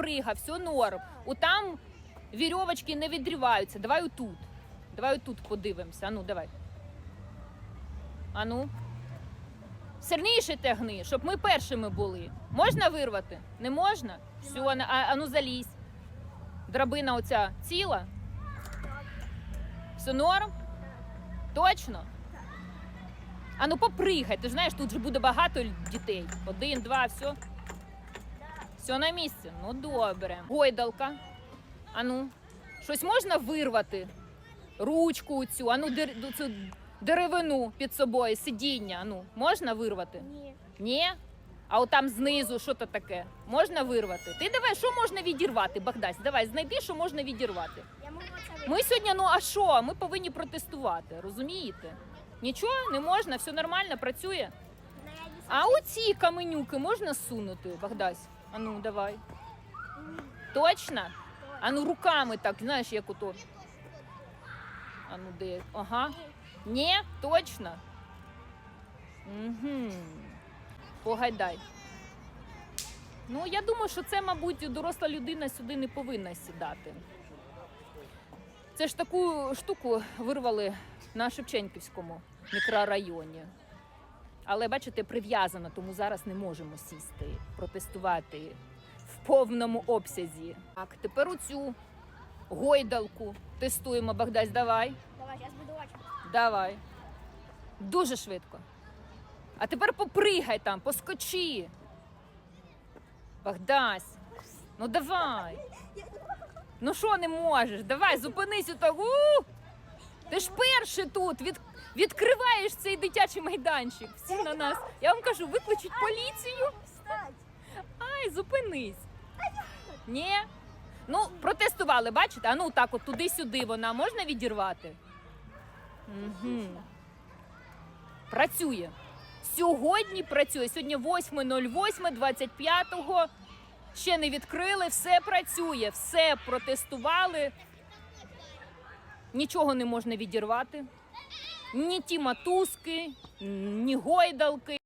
попригав, все норм. У там вірьовочки не відриваються. Давай отут. Давай отут подивимося. Ану, давай. Ану. Сильніше тягни, щоб ми першими були. Можна вирвати? Не можна? Все, а, ану залізь. Драбина оця ціла. Все норм? Точно? А ну попригай, ти знаєш, тут же буде багато дітей. Один, два, все. Все на місці. Ну добре. Гойдалка. А ну, щось можна вирвати? Ручку цю, а ну дер, цю деревину під собою, сидіння. А ну, можна вирвати? Ні. Ні? А от там знизу, що то таке? Можна вирвати? Ти давай, що можна відірвати, Богдась? Давай, знайди, що можна відірвати. Я можу це Ми сьогодні, ну а що? Ми повинні протестувати, розумієте? Нічого не можна, все нормально, працює. А оці каменюки можна сунути, Богдась? А ну, давай. Точно? А ну руками так, знаєш, як ото. А ну де? Ага. Ні, точно. Угу. Погайдай. Ну, я думаю, що це, мабуть, доросла людина сюди не повинна сідати. Це ж таку штуку вирвали на Шевченківському мікрорайоні. Але бачите, прив'язано, тому зараз не можемо сісти, протестувати в повному обсязі. Так, тепер оцю гойдалку тестуємо. Богдась, давай. Давай, зараз буду очі. Давай. Дуже швидко. А тепер попригай там, поскочи. Богдась. Ну давай. Ну що не можеш? Давай, зупинись отак. Ти ж перший тут. Від... Відкриваєш цей дитячий майданчик. Всі на нас. Я вам кажу, викличуть поліцію. Ай, зупинись. Ні. Ну, протестували, бачите? А ну так, от туди-сюди вона можна відірвати? Угу. Працює. Сьогодні працює. Сьогодні 8.08, 25-го. Ще не відкрили, все працює, все протестували. Нічого не можна відірвати. Ні ті матузки, ні гойдалки.